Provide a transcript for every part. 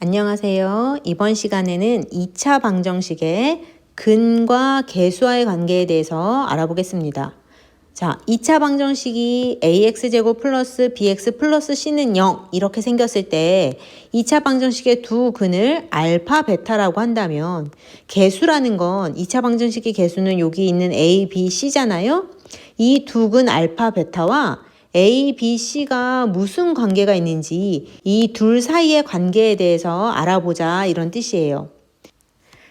안녕하세요. 이번 시간에는 2차 방정식의 근과 계수와의 관계에 대해서 알아보겠습니다. 자, 2차 방정식이 ax제곱 플러스 bx 플러스 c는 0 이렇게 생겼을 때 2차 방정식의 두 근을 알파 베타라고 한다면 개수라는 건 2차 방정식의 개수는 여기 있는 a, b, c잖아요. 이 두 근 알파 베타와 A, B, C가 무슨 관계가 있는지 이 둘 사이의 관계에 대해서 알아보자 이런 뜻이에요.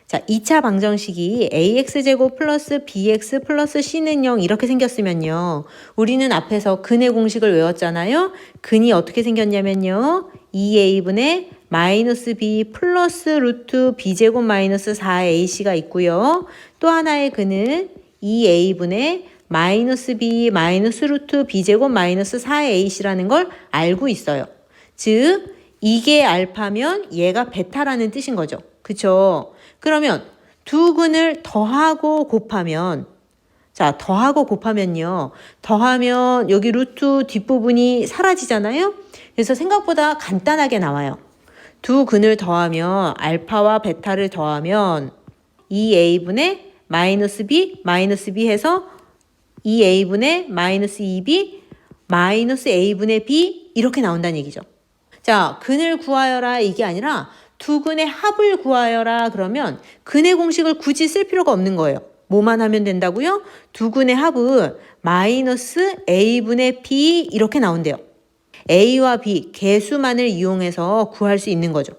자, 2차 방정식이 ax제곱 플러스 bx 플러스 c는 0 이렇게 생겼으면요. 우리는 앞에서 근의 공식을 외웠잖아요. 근이 어떻게 생겼냐면요. 2a분의 마이너스 b 플러스 루트 b제곱 마이너스 4ac가 있고요. 또 하나의 근은 2a분의 마이너스 b 마이너스 루트 b제곱 마이너스 4ac라는 걸 알고 있어요. 즉 이게 알파면 얘가 베타라는 뜻인 거죠. 그쵸? 그러면 두 근을 더하고 곱하면 자 더하고 곱하면요. 더하면 여기 루트 뒷부분이 사라지잖아요. 그래서 생각보다 간단하게 나와요. 두 근을 더하면 알파와 베타를 더하면 2a분의 마이너스 b 마이너스 b 해서 2a분의 마이너스 2b 마이너스 a분의 b 이렇게 나온다는 얘기죠. 자, 근을 구하여라 이게 아니라 두 근의 합을 구하여라 그러면 근의 공식을 굳이 쓸 필요가 없는 거예요. 뭐만 하면 된다고요? 두 근의 합은 마이너스 a분의 b 이렇게 나온대요. a와 b 개수만을 이용해서 구할 수 있는 거죠.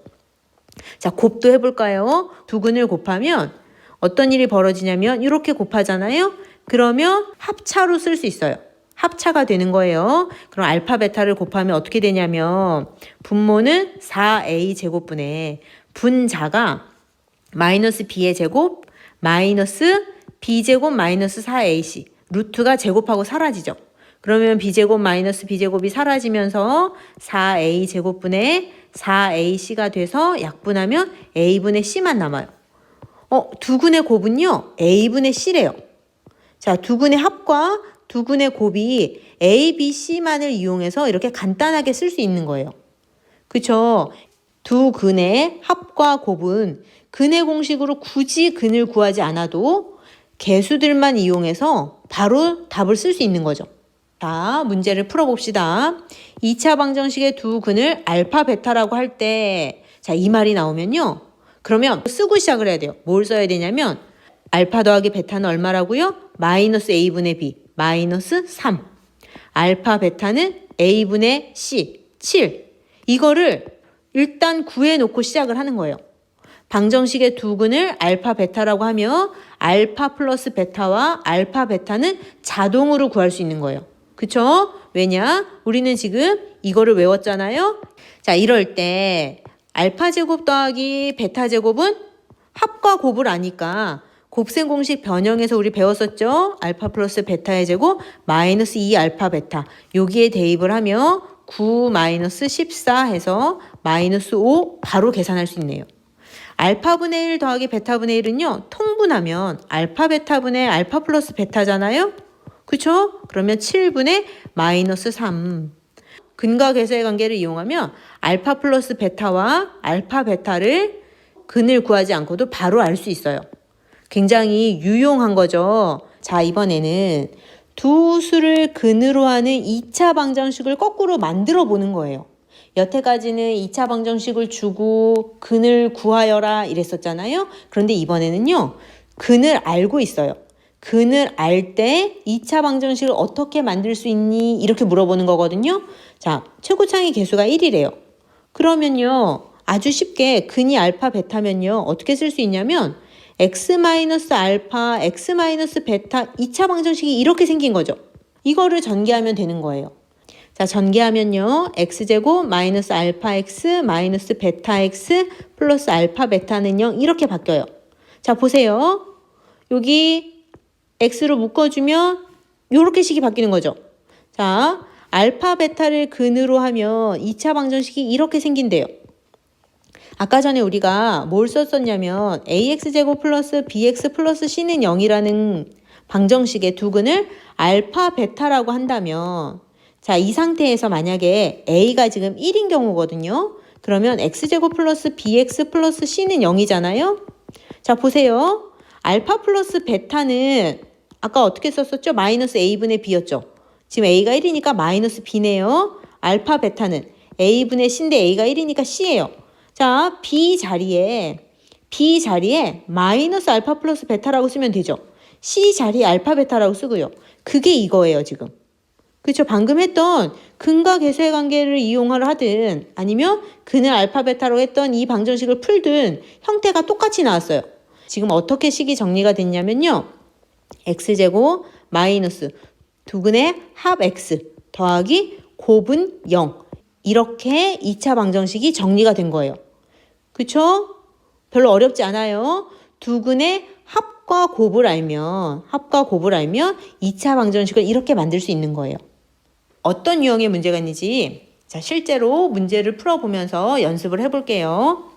자, 곱도 해볼까요? 두 근을 곱하면 어떤 일이 벌어지냐면 이렇게 곱하잖아요. 그러면 합차로 쓸 수 있어요. 합차가 되는 거예요. 그럼 알파 베타를 곱하면 어떻게 되냐면 분모는 4a 제곱분의 분자가 마이너스 b의 제곱 마이너스 b제곱 마이너스 4ac 루트가 제곱하고 사라지죠. 그러면 b제곱 마이너스 b제곱이 사라지면서 4a 제곱분의 4ac가 돼서 약분하면 a분의 c만 남아요. 어, 두 근의 곱은요, a분의 c래요. 자, 두 근의 합과 두 근의 곱이 A, B, C만을 이용해서 이렇게 간단하게 쓸 수 있는 거예요. 그쵸? 두 근의 합과 곱은 근의 공식으로 굳이 근을 구하지 않아도 개수들만 이용해서 바로 답을 쓸 수 있는 거죠. 자, 문제를 풀어봅시다. 2차 방정식의 두 근을 알파, 베타라고 할 때, 자, 이 말이 나오면요. 그러면 쓰고 시작을 해야 돼요. 뭘 써야 되냐면, 알파 더하기 베타는 얼마라고요? 마이너스 a분의 b, 마이너스 3. 알파 베타는 a분의 c, 7. 이거를 일단 구해놓고 시작을 하는 거예요. 방정식의 두 근을 알파 베타라고 하며 알파 플러스 베타와 알파 베타는 자동으로 구할 수 있는 거예요. 그쵸? 왜냐? 우리는 지금 이거를 외웠잖아요. 자, 이럴 때 알파 제곱 더하기 베타 제곱은 합과 곱을 아니까 곱셈 공식 변형에서 우리 배웠었죠? 알파 플러스 베타의 제곱 마이너스 2 알파 베타 여기에 대입을 하며 9 마이너스 14 해서 마이너스 5 바로 계산할 수 있네요. 알파분의 1 더하기 베타분의 1은요. 통분하면 알파 베타분의 알파 플러스 베타잖아요. 그쵸? 그러면 7분의 마이너스 3. 근과 계수의 관계를 이용하면 알파 플러스 베타와 알파 베타를 근을 구하지 않고도 바로 알 수 있어요. 굉장히 유용한 거죠. 자, 이번에는 두 수를 근으로 하는 2차 방정식을 거꾸로 만들어 보는 거예요. 여태까지는 2차 방정식을 주고 근을 구하여라 이랬었잖아요. 그런데 이번에는요. 근을 알고 있어요. 근을 알 때 2차 방정식을 어떻게 만들 수 있니? 이렇게 물어보는 거거든요. 자, 최고창의 개수가 1이래요. 그러면요. 아주 쉽게 근이 알파 베타면요. 어떻게 쓸 수 있냐면 x 마이너스 알파, x 마이너스 베타 2차 방정식이 이렇게 생긴 거죠. 이거를 전개하면 되는 거예요. 자, 전개하면요. x제곱 마이너스 알파 x 마이너스 베타 x 플러스 알파 베타는 0 이렇게 바뀌어요. 자, 보세요. 여기 x로 묶어주면 이렇게 식이 바뀌는 거죠. 자, 알파 베타를 근으로 하면 2차 방정식이 이렇게 생긴대요. 아까 전에 우리가 뭘 썼었냐면 ax제곱 플러스 bx 플러스 c는 0이라는 방정식의 두 근을 알파 베타라고 한다면 자, 이 상태에서 만약에 a가 지금 1인 경우거든요. 그러면 x제곱 플러스 bx 플러스 c는 0이잖아요. 자, 보세요. 알파 플러스 베타는 아까 어떻게 썼었죠? 마이너스 a분의 b였죠. 지금 a가 1이니까 마이너스 b네요. 알파 베타는 a분의 c인데 a가 1이니까 c예요. 자, b 자리에 b 자리에 마이너스 알파 플러스 베타라고 쓰면 되죠. c 자리에 알파 베타라고 쓰고요. 그게 이거예요, 지금. 그렇죠. 방금 했던 근과 계수의 관계를 이용을 하든 아니면 근을 알파 베타로 했던 이 방정식을 풀든 형태가 똑같이 나왔어요. 지금 어떻게 식이 정리가 됐냐면요. x제곱 마이너스 두근의 합 x 더하기 곱은 0 이렇게 2차 방정식이 정리가 된 거예요. 그쵸? 별로 어렵지 않아요. 두 근의 합과 곱을 알면 합과 곱을 알면 2차 방정식을 이렇게 만들 수 있는 거예요. 어떤 유형의 문제가 있는지 자 실제로 문제를 풀어보면서 연습을 해볼게요.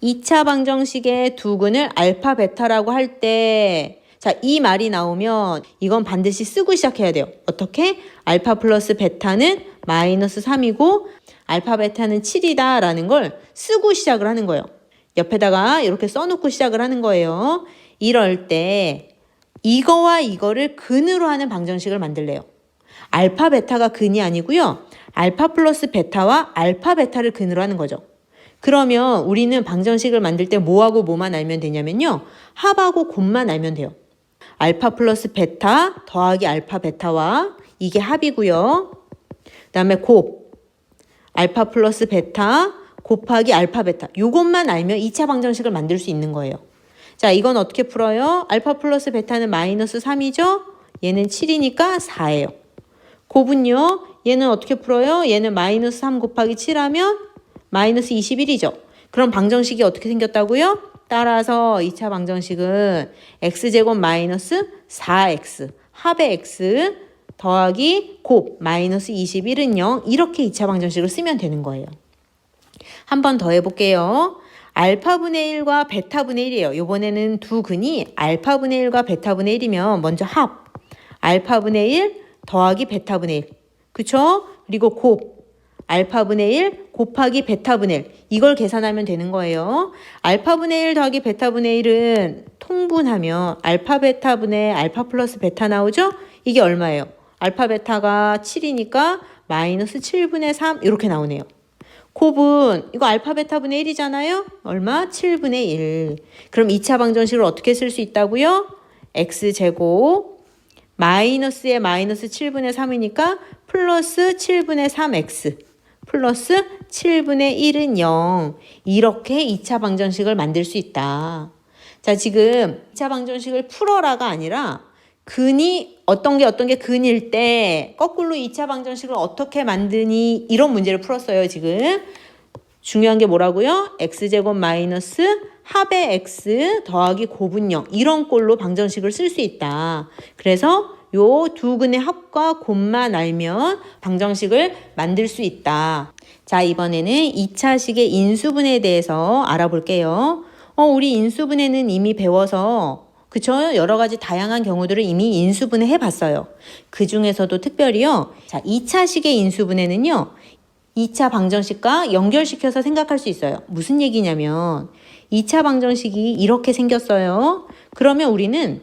2차 방정식의 두 근을 알파 베타라고 할 때 자, 이 말이 나오면 이건 반드시 쓰고 시작해야 돼요. 어떻게? 알파 플러스 베타는 마이너스 3이고 알파 베타는 7이다 라는 걸 쓰고 시작을 하는 거예요. 옆에다가 이렇게 써놓고 시작을 하는 거예요. 이럴 때 이거와 이거를 근으로 하는 방정식을 만들래요. 알파 베타가 근이 아니고요. 알파 플러스 베타와 알파 베타를 근으로 하는 거죠. 그러면 우리는 방정식을 만들 때 뭐하고 뭐만 알면 되냐면요. 합하고 곱만 알면 돼요. 알파 플러스 베타 더하기 알파 베타와 이게 합이고요. 그 다음에 곱 알파 플러스 베타 곱하기 알파 베타 요것만 알면 2차 방정식을 만들 수 있는 거예요. 자, 이건 어떻게 풀어요? 알파 플러스 베타는 마이너스 3이죠? 얘는 7이니까 4예요. 곱은요? 얘는 어떻게 풀어요? 얘는 마이너스 3 곱하기 7하면 마이너스 21이죠. 그럼 방정식이 어떻게 생겼다고요? 따라서 2차 방정식은 x제곱 마이너스 4x 합의 x 더하기 곱 마이너스 21은 0 이렇게 2차 방정식을 쓰면 되는 거예요. 한 번 더 해볼게요. 알파분의 1과 베타분의 1이에요. 요번에는 두 근이 알파분의 1과 베타분의 1이면 먼저 합 알파분의 1 더하기 베타분의 1 그쵸? 그리고 곱 알파분의 1 곱하기 베타분의 1 이걸 계산하면 되는 거예요. 알파분의 1 더하기 베타분의 1은 통분하면 알파 베타분의 알파 플러스 베타 나오죠? 이게 얼마예요? 알파 베타가 7이니까 마이너스 7분의 3 이렇게 나오네요. 곱은 이거 알파 베타분의 1이잖아요. 얼마? 7분의 1. 그럼 2차 방정식을 어떻게 쓸 수 있다고요? x제곱 마이너스에 마이너스 7분의 3이니까 플러스 7분의 3x 플러스 7분의 1은 0. 이렇게 2차 방정식을 만들 수 있다. 자, 지금 2차 방정식을 풀어라가 아니라 근이 어떤 게 어떤 게 근일 때 거꾸로 2차 방정식을 어떻게 만드니 이런 문제를 풀었어요, 지금. 중요한 게 뭐라고요? x제곱 마이너스 합의 x 더하기 0 이런 꼴로 방정식을 쓸 수 있다. 그래서 요 두 근의 합과 곱만 알면 방정식을 만들 수 있다. 자, 이번에는 2차식의 인수분해에 대해서 알아볼게요. 어, 우리 인수분해는 이미 배워서 그쵸? 여러 가지 다양한 경우들을 이미 인수분해 해봤어요. 그 중에서도 특별히요. 자, 2차식의 인수분해는요. 2차 방정식과 연결시켜서 생각할 수 있어요. 무슨 얘기냐면 2차 방정식이 이렇게 생겼어요. 그러면 우리는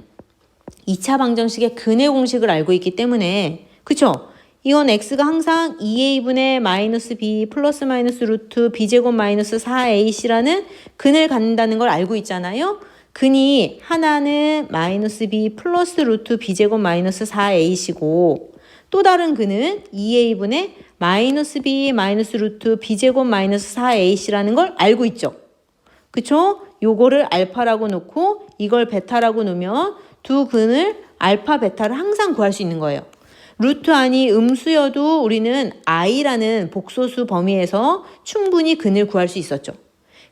2차 방정식의 근의 공식을 알고 있기 때문에 그쵸? 이건 x가 항상 2a분의 마이너스 b 플러스 마이너스 루트 b제곱 마이너스 4ac라는 근을 갖는다는 걸 알고 있잖아요. 근이 하나는 마이너스 b 플러스 루트 b제곱 마이너스 4ac고 또 다른 근은 2a분의 마이너스 b 마이너스 루트 b제곱 마이너스 4ac라는 걸 알고 있죠. 그쵸? 요거를 알파라고 놓고 이걸 베타라고 놓으면 두 근을 알파 베타를 항상 구할 수 있는 거예요. 루트 안이 음수여도 우리는 i라는 복소수 범위에서 충분히 근을 구할 수 있었죠.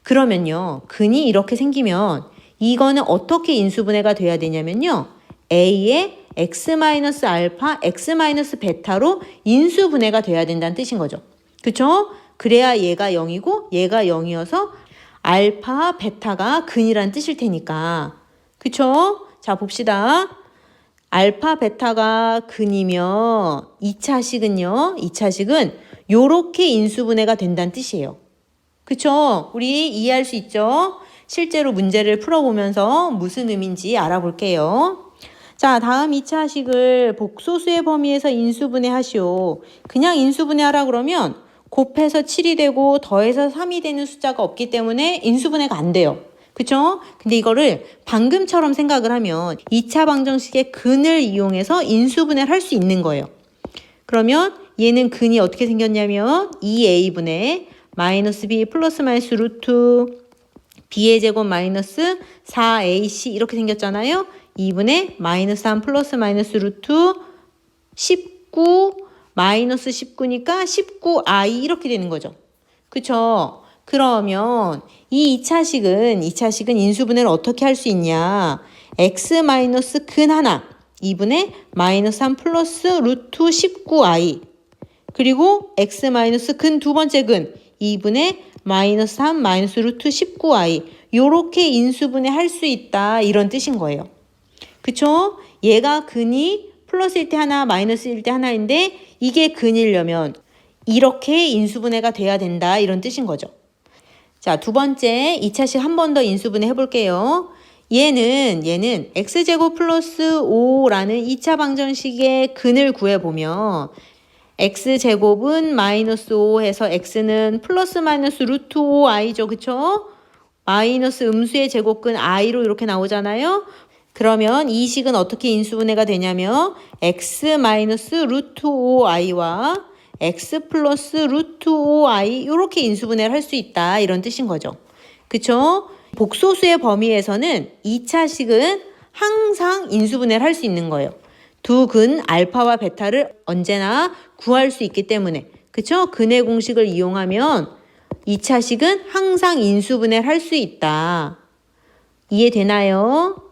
그러면요. 근이 이렇게 생기면 이거는 어떻게 인수분해가 돼야 되냐면요. a의 x-알파, x-베타로 인수분해가 돼야 된다는 뜻인 거죠. 그쵸? 그래야 얘가 0이고 얘가 0이어서 알파, 베타가 근이란 뜻일 테니까. 그쵸? 자, 봅시다. 알파, 베타가 근이면 2차식은요. 2차식은 요렇게 인수분해가 된다는 뜻이에요. 그쵸? 우리 이해할 수 있죠? 실제로 문제를 풀어보면서 무슨 의미인지 알아볼게요. 자, 다음 2차식을 복소수의 범위에서 인수분해 하시오. 그냥 인수분해 하라 그러면 곱해서 7이 되고 더해서 3이 되는 숫자가 없기 때문에 인수분해가 안 돼요. 그쵸? 근데 이거를 방금처럼 생각을 하면 2차 방정식의 근을 이용해서 인수분해를 할 수 있는 거예요. 그러면 얘는 근이 어떻게 생겼냐면 2a분의 마이너스 b 플러스 마이너스 루트 b의 제곱 마이너스 4ac 이렇게 생겼잖아요. 2분의 마이너스 3 플러스 마이너스 루트 19 마이너스 19니까 19i 이렇게 되는 거죠. 그쵸? 그러면 이 2차식은 2차식은 인수분해를 어떻게 할 수 있냐? x 마이너스 근 하나 2분의 마이너스 3 플러스 루트 19i 그리고 x 마이너스 근 두 번째 근 2분의 마이너스 3 마이너스 루트 19i 요렇게 인수분해 할 수 있다 이런 뜻인 거예요. 그쵸? 얘가 근이 플러스일 때 하나 마이너스일 때 하나인데 이게 근이려면 이렇게 인수분해가 돼야 된다 이런 뜻인 거죠. 자, 두 번째 2차식 한 번 더 인수분해 해볼게요. 얘는 얘는 x제곱 플러스 5라는 2차 방정식의 근을 구해보면 x제곱은 마이너스 5 해서 x는 플러스 마이너스 루트 5i죠. 그쵸? 마이너스 음수의 제곱근 i로 이렇게 나오잖아요. 그러면 이 식은 어떻게 인수분해가 되냐면 x 마이너스 루트 5i와 x 플러스 루트 5i 이렇게 인수분해를 할 수 있다 이런 뜻인 거죠. 그쵸? 복소수의 범위에서는 2차식은 항상 인수분해를 할 수 있는 거예요. 두 근 알파와 베타를 언제나 구할 수 있기 때문에 그쵸? 근의 공식을 이용하면 2차식은 항상 인수분해를 할 수 있다. 이해되나요?